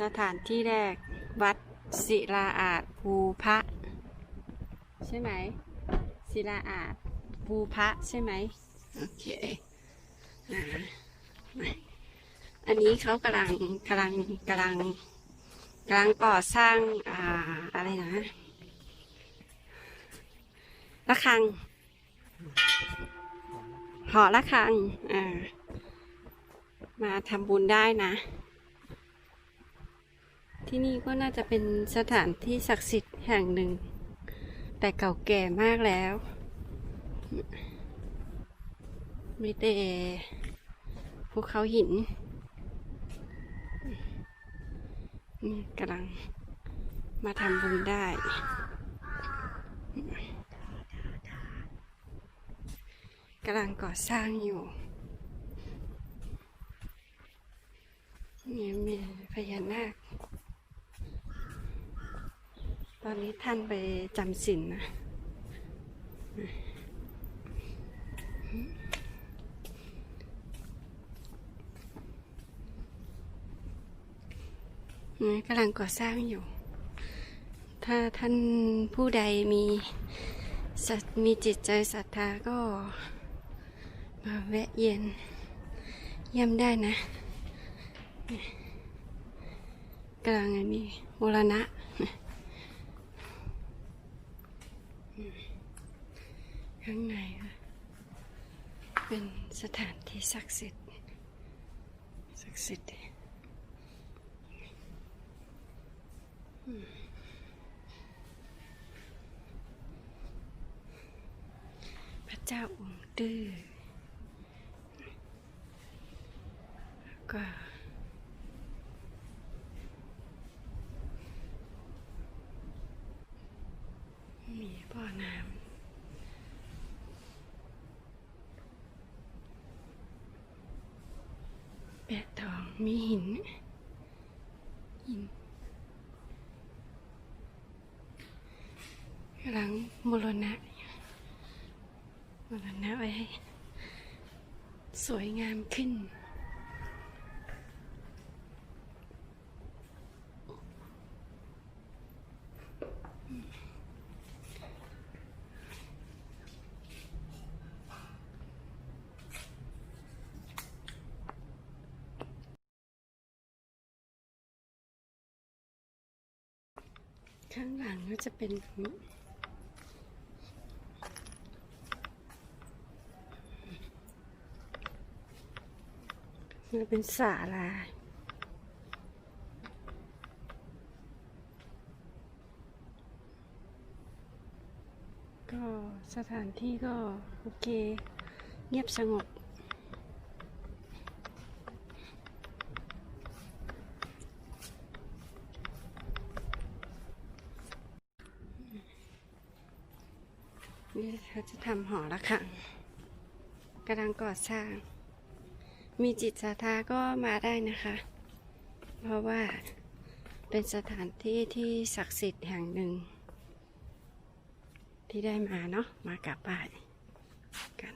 สถานที่แรก วัดศิลาอาจภูพระ ใช่ไหมศิลาอาจภูพระใช่ไหมโอเคอันนี้เขากำลังกำลังกำลังกำลังก่อสร้างอ่าอะไรนะระฆังหอระฆังอ่ามาทำบุญได้นะ ที่นี่ก็น่าจะเป็นสถานที่ศักดิ์สิทธิ์แห่งหนึ่ง แต่เก่าแก่มากแล้วมีแต่ภูเขาหินนี่กำลังมาทำบุญได้ กำลังก่อสร้างอยู่นี่มีพญานาค ตอนนี้ท่านไปจำศีลนะนี่กำลังก่อสร้างอยู่ ถ้าท่านผู้ใดมีศรัทมีจิตใจศรัทธาก็มาแวะเย็นเยี่ยมได้นะกำลังอันนี้บูรณะ ข้างในเป็นสถานที่ศักดิ์สิทธิ์ศักดิ์สิทธิ์พระเจ้าองค์ดื้อแล้วก็มีบ่อน้ำแปะทอง มีหิน หินหลังบุรณะบุรณะไว้ให้สวยงามขึ้น ข้างหลังก็จะเป็นแบบนี้มันเป็นศาลาก็สถานที่ก็โอเค เงียบสงบ นี่เขาจะทำหอละคังกำลังก่อสร้าง มีจิตศรัทธาก็มาได้นะคะ เพราะว่าเป็นสถานที่ที่ศักดิ์สิทธิ์แห่งหนึ่ง ที่ได้มาเนาะมากราบไหว้กัน